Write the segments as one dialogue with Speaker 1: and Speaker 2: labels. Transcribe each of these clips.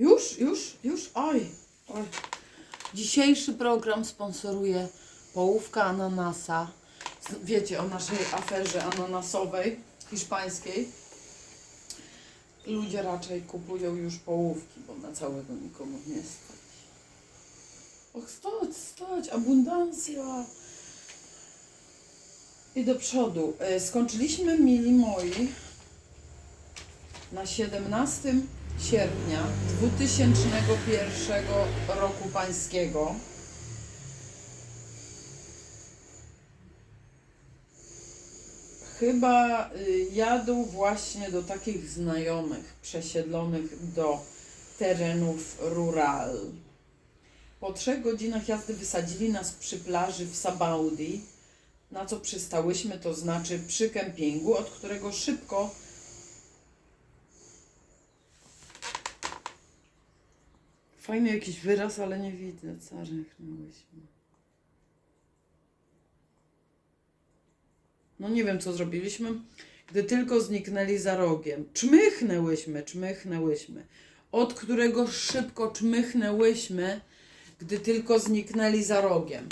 Speaker 1: Już, już, już, oj, oj. Dzisiejszy program sponsoruje połówka ananasa. Wiecie o naszej aferze ananasowej, hiszpańskiej. Ludzie raczej kupują już połówki, bo na całego nikomu nie stać. Och, stać, stać, abundancja. I do przodu. E, Skończyliśmy, mili moi, na 17 sierpnia 2001 roku pańskiego. Chyba y, jadą właśnie do takich znajomych przesiedlonych do terenów rural. Po trzech godzinach jazdy wysadzili nas przy plaży w Sabaudi, na co przystałyśmy, to znaczy przy kempingu, od którego szybko Fajny jakiś wyraz, ale nie widzę. Zarychnęłyśmy. No nie wiem, co zrobiliśmy. Gdy tylko zniknęli za rogiem. Czmychnęłyśmy, czmychnęłyśmy. Od którego szybko czmychnęłyśmy, gdy tylko zniknęli za rogiem.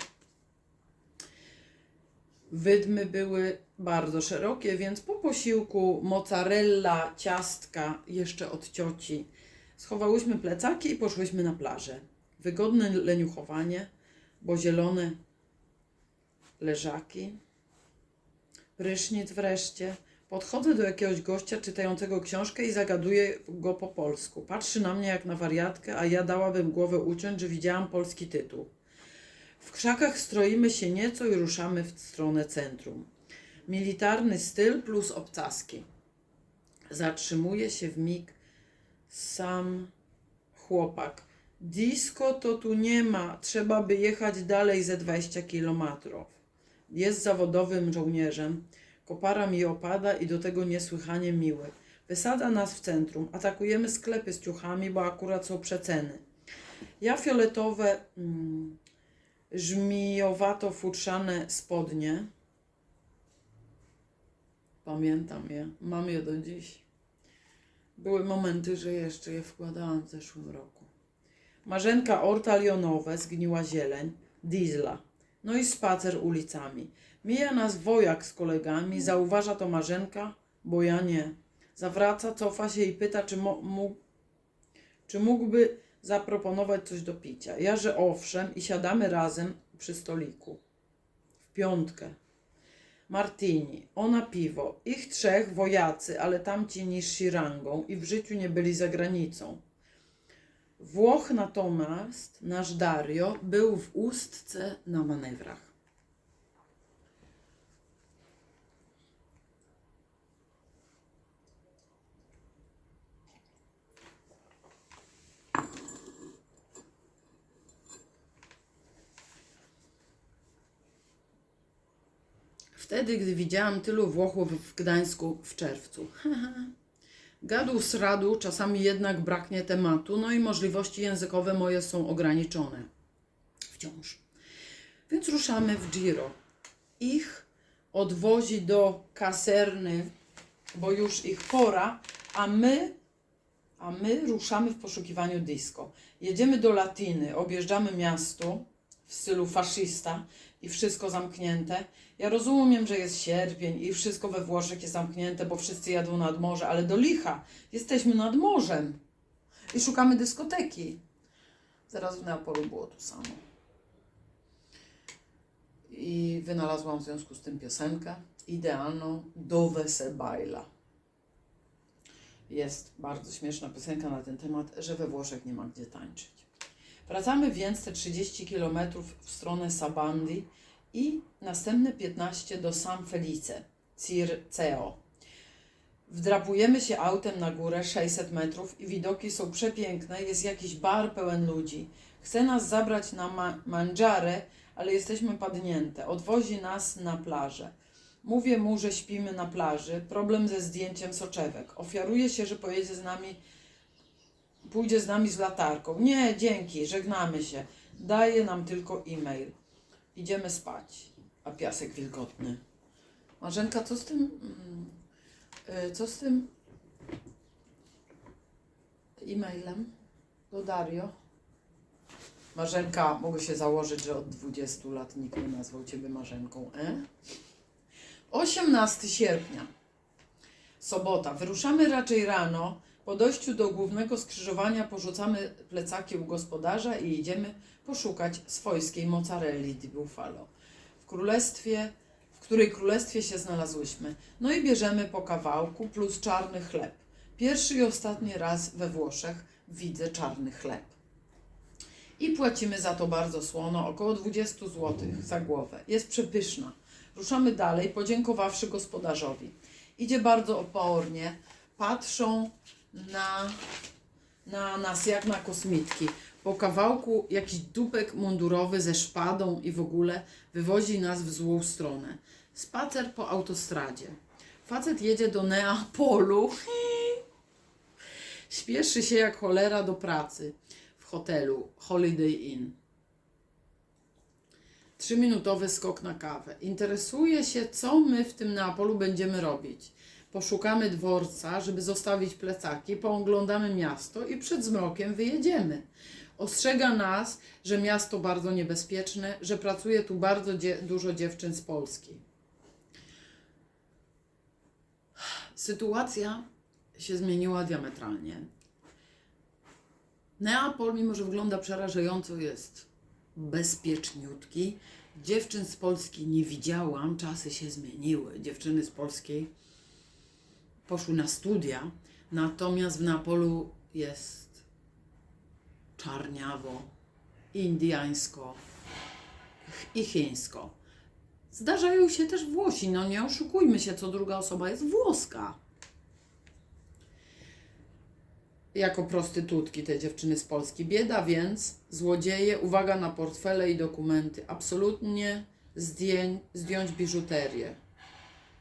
Speaker 1: Wydmy były bardzo szerokie, więc po posiłku mozzarella, ciastka jeszcze od cioci Schowałyśmy plecaki i poszłyśmy na plażę. Wygodne leniuchowanie, bo zielone leżaki. Prysznic wreszcie. Podchodzę do jakiegoś gościa czytającego książkę i zagaduję go po polsku. Patrzy na mnie jak na wariatkę, a ja dałabym głowę uciąć, że widziałam polski tytuł. W krzakach stroimy się nieco i ruszamy w stronę centrum. Militarny styl plus obcaski. Zatrzymuje się w mig sam chłopak. Disco to tu nie ma, trzeba by jechać dalej ze 20 kilometrów. Jest zawodowym żołnierzem, kopara mi opada i do tego niesłychanie miły. Wysadza nas w centrum, atakujemy sklepy z ciuchami, bo akurat są przeceny. Ja fioletowe, mm, żmijowato-futrzane spodnie, pamiętam je, mam je do dziś. Były momenty, że jeszcze je wkładałam w zeszłym roku. Marzenka ortalionowe, zgniła zieleń, diesla. No i spacer ulicami. Mija nas wojak z kolegami, zauważa to Marzenka, bo ja nie. Zawraca, cofa się i pyta, czy, mógł, czy mógłby zaproponować coś do picia. Ja, że owszem i siadamy razem przy stoliku. W piątkę. Martini, ona piwo. Ich trzech wojacy, ale tamci niżsi rangą i w życiu nie byli za granicą. Włoch natomiast, nasz Dario, był w ustce na manewrach. Wtedy, gdy widziałam tylu Włochów w Gdańsku w czerwcu. Gadu sradu, czasami jednak braknie tematu, no i możliwości językowe moje są ograniczone. Wciąż. Więc ruszamy w Giro. Ich odwozi do kaserny, bo już ich pora, a my, a my ruszamy w poszukiwaniu disco. Jedziemy do Latiny, objeżdżamy miasto w stylu faszysta i wszystko zamknięte. Ja rozumiem, że jest sierpień i wszystko we Włoszech jest zamknięte, bo wszyscy jadą nad morze, ale do licha, jesteśmy nad morzem i szukamy dyskoteki. Zaraz w Neapolu było to samo. I wynalazłam w związku z tym piosenkę idealną Dove se baila. Jest bardzo śmieszna piosenka na ten temat, że we Włoszech nie ma gdzie tańczyć. Wracamy więc te 30 km w stronę Sabandi i następne 15 do San Felice, Circeo. Wdrapujemy się autem na górę 600 metrów i widoki są przepiękne. Jest jakiś bar pełen ludzi. Chce nas zabrać na ma- ale jesteśmy padnięte. Odwozi nas na plażę. Mówię mu, że śpimy na plaży. Problem ze zdjęciem soczewek. Ofiaruje się, że pojedzie z nami pójdzie z nami z latarką. Nie, dzięki, żegnamy się. Daje nam tylko e-mail. Idziemy spać. A piasek wilgotny. Marzenka, co z tym? mm, y, Co z tym e-mailem? do Dario. Marzenka, mogę się założyć, że od 20 lat nikt nie nazwał Ciebie Marzenką, e? 18 sierpnia, sobota. Wyruszamy raczej rano. Po dojściu do głównego skrzyżowania porzucamy plecaki u gospodarza i idziemy poszukać swojskiej mozzarelli di Buffalo. W królestwie, w której królestwie się znalazłyśmy. No i bierzemy po kawałku plus czarny chleb. Pierwszy i ostatni raz we Włoszech widzę czarny chleb. I płacimy za to bardzo słono, około 20 zł za głowę. Jest przepyszna. Ruszamy dalej, podziękowawszy gospodarzowi. Idzie bardzo opornie, patrzą na, na nas jak na kosmitki. Po kawałku jakiś dupek mundurowy ze szpadą i w ogóle wywozi nas w złą stronę. Spacer po autostradzie. Facet jedzie do Neapolu. Śpieszy się jak cholera do pracy w hotelu Holiday Inn. Trzyminutowy skok na kawę. Interesuje się, co my w tym Neapolu będziemy robić. Poszukamy dworca, żeby zostawić plecaki, pooglądamy miasto i przed zmrokiem wyjedziemy. Ostrzega nas, że miasto bardzo niebezpieczne, że pracuje tu bardzo dużo dziewczyn z Polski. Sytuacja się zmieniła diametralnie. Neapol, mimo że wygląda przerażająco, jest bezpieczniutki. Dziewczyn z Polski nie widziałam, czasy się zmieniły. Dziewczyny z Polskiej poszły na studia, natomiast w Neapolu jest czarniawo, indiańsko i chińsko. Zdarzają się też Włosi, no nie oszukujmy się, co druga osoba jest włoska. Jako prostytutki te dziewczyny z Polski. Bieda więc, złodzieje, uwaga na portfele i dokumenty. Absolutnie zdjęć, zdjąć biżuterię.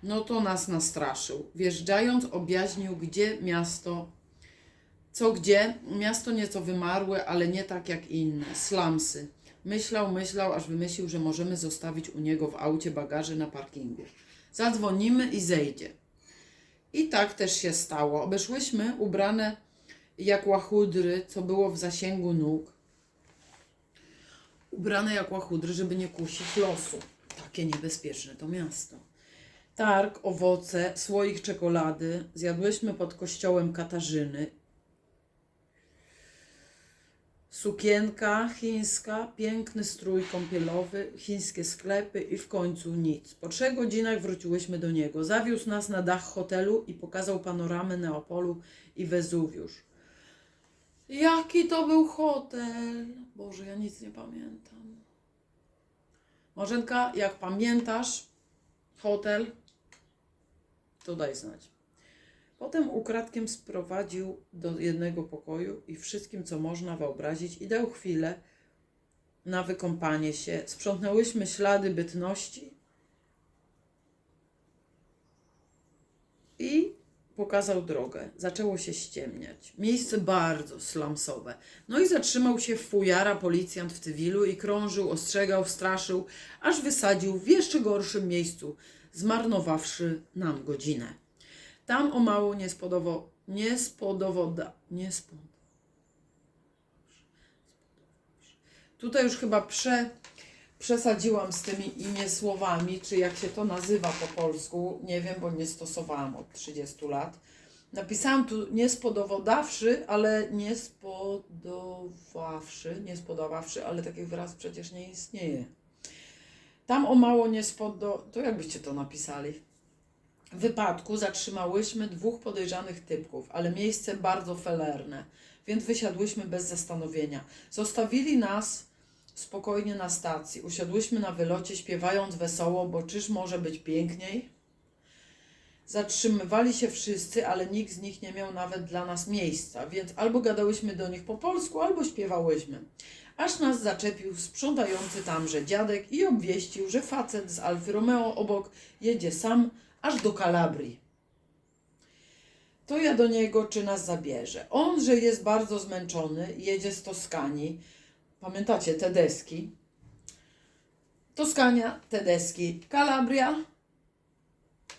Speaker 1: No to nas nastraszył. Wjeżdżając objaśnił, gdzie miasto, co gdzie. Miasto nieco wymarłe, ale nie tak jak inne. Slumsy. Myślał, myślał, aż wymyślił, że możemy zostawić u niego w aucie bagaże na parkingu. Zadzwonimy i zejdzie. I tak też się stało. Obeszłyśmy ubrane jak łachudry, co było w zasięgu nóg. Ubrane jak łachudry, żeby nie kusić losu. Takie niebezpieczne to miasto. Targ, owoce, słoik czekolady. Zjadłyśmy pod kościołem Katarzyny. Sukienka chińska, piękny strój kąpielowy, chińskie sklepy i w końcu nic. Po trzech godzinach wróciłyśmy do niego. Zawiózł nas na dach hotelu i pokazał panoramę Neapolu i Wezuwiusz. Jaki to był hotel? Boże, ja nic nie pamiętam. Marzenka, jak pamiętasz hotel, to daj znać. Potem ukradkiem sprowadził do jednego pokoju i wszystkim, co można wyobrazić, i dał chwilę na wykąpanie się. Sprzątnęłyśmy ślady bytności i pokazał drogę. Zaczęło się ściemniać. Miejsce bardzo slumsowe. No i zatrzymał się fujara policjant w cywilu i krążył, ostrzegał, straszył, aż wysadził w jeszcze gorszym miejscu, zmarnowawszy nam godzinę. Tam o mało nie spodowo, nie nie. Tutaj już chyba prze, przesadziłam z tymi imię słowami, czy jak się to nazywa po polsku, nie wiem, bo nie stosowałam od 30 lat. Napisałam tu nie spodowodawszy, ale nie spodowawszy, nie spodowawszy, ale taki wyraz przecież nie istnieje. Tam o mało nie spodo... To jakbyście to napisali? W wypadku zatrzymałyśmy dwóch podejrzanych typków, ale miejsce bardzo felerne, więc wysiadłyśmy bez zastanowienia. Zostawili nas spokojnie na stacji. Usiadłyśmy na wylocie, śpiewając wesoło, bo czyż może być piękniej? Zatrzymywali się wszyscy, ale nikt z nich nie miał nawet dla nas miejsca, więc albo gadałyśmy do nich po polsku, albo śpiewałyśmy. Aż nas zaczepił sprzątający tamże dziadek i obwieścił, że facet z Alfy Romeo obok jedzie sam aż do Kalabrii. To ja do niego, czy nas zabierze. On, że jest bardzo zmęczony, jedzie z Toskanii. Pamiętacie, te deski? Toskania, te deski. Kalabria,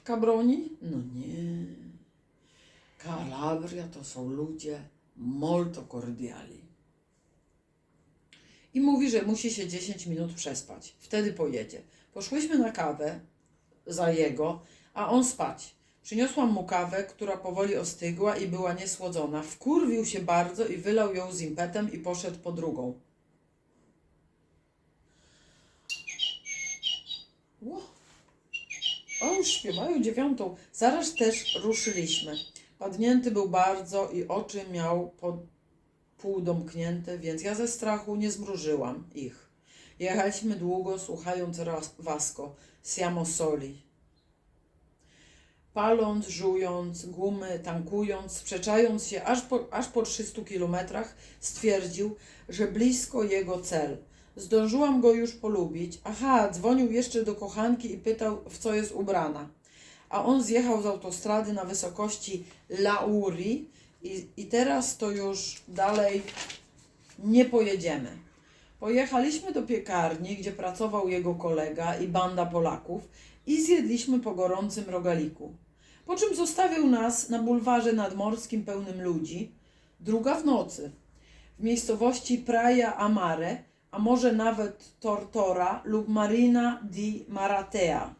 Speaker 1: Cabroni? No nie. Kalabria to są ludzie molto cordiali. I mówi, że musi się 10 minut przespać. Wtedy pojedzie. Poszłyśmy na kawę za jego, a on spać. Przyniosłam mu kawę, która powoli ostygła i była niesłodzona. Wkurwił się bardzo i wylał ją z impetem i poszedł po drugą. O, już śpiewają dziewiątą. Zaraz też ruszyliśmy. Padnięty był bardzo i oczy miał pod pół domknięte, więc ja ze strachu nie zmrużyłam ich. Jechaliśmy długo, słuchając Vasco, Siamo Soli. Paląc, żując, gumy, tankując, sprzeczając się aż po, aż po 300 kilometrach, stwierdził, że blisko jego cel. Zdążyłam go już polubić. Aha, dzwonił jeszcze do kochanki i pytał, w co jest ubrana. A on zjechał z autostrady na wysokości Lauri i, i teraz to już dalej nie pojedziemy. Pojechaliśmy do piekarni, gdzie pracował jego kolega i banda Polaków i zjedliśmy po gorącym rogaliku. Po czym zostawił nas na bulwarze nadmorskim pełnym ludzi, druga w nocy, w miejscowości Praia Amare, a może nawet Tortora lub Marina di Maratea.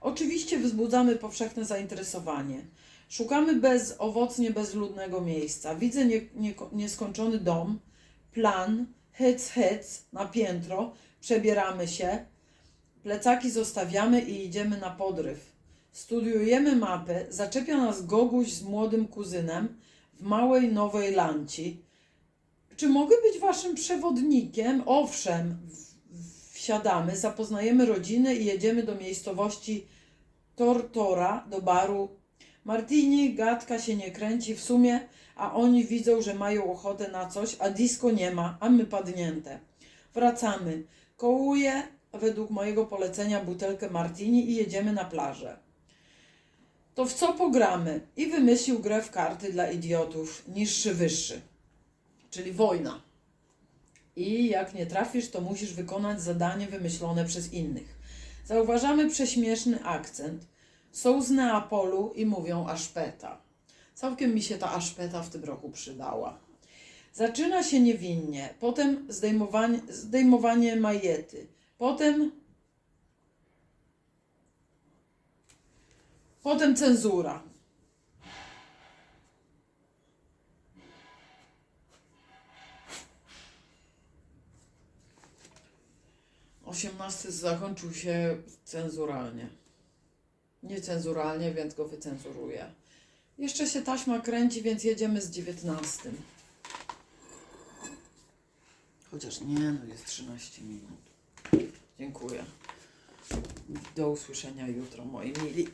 Speaker 1: Oczywiście wzbudzamy powszechne zainteresowanie. Szukamy bezowocnie bezludnego miejsca. Widzę nie, nie, nieskończony dom, plan, hyc, hyc na piętro, przebieramy się, plecaki zostawiamy i idziemy na podryw. Studiujemy mapę, zaczepia nas Goguś z młodym kuzynem w małej nowej lanci. Czy mogę być waszym przewodnikiem? Owszem, wsiadamy, zapoznajemy rodzinę i jedziemy do miejscowości Tortora, do baru. Martini, gadka się nie kręci w sumie, a oni widzą, że mają ochotę na coś, a disco nie ma, a my padnięte. Wracamy. Kołuję według mojego polecenia butelkę martini i jedziemy na plażę. To w co pogramy? I wymyślił grę w karty dla idiotów, niższy, wyższy. Czyli wojna. I jak nie trafisz, to musisz wykonać zadanie wymyślone przez innych. Zauważamy prześmieszny akcent. Są z Neapolu i mówią aszpeta. Całkiem mi się ta aszpeta w tym roku przydała. Zaczyna się niewinnie, potem zdejmowanie, zdejmowanie majety, potem potem cenzura. Osiemnasty zakończył się cenzuralnie. Niecenzuralnie, więc go wycenzuruję. Jeszcze się taśma kręci, więc jedziemy z dziewiętnastym. Chociaż nie, no jest 13 minut. Dziękuję. Do usłyszenia jutro, moi mili.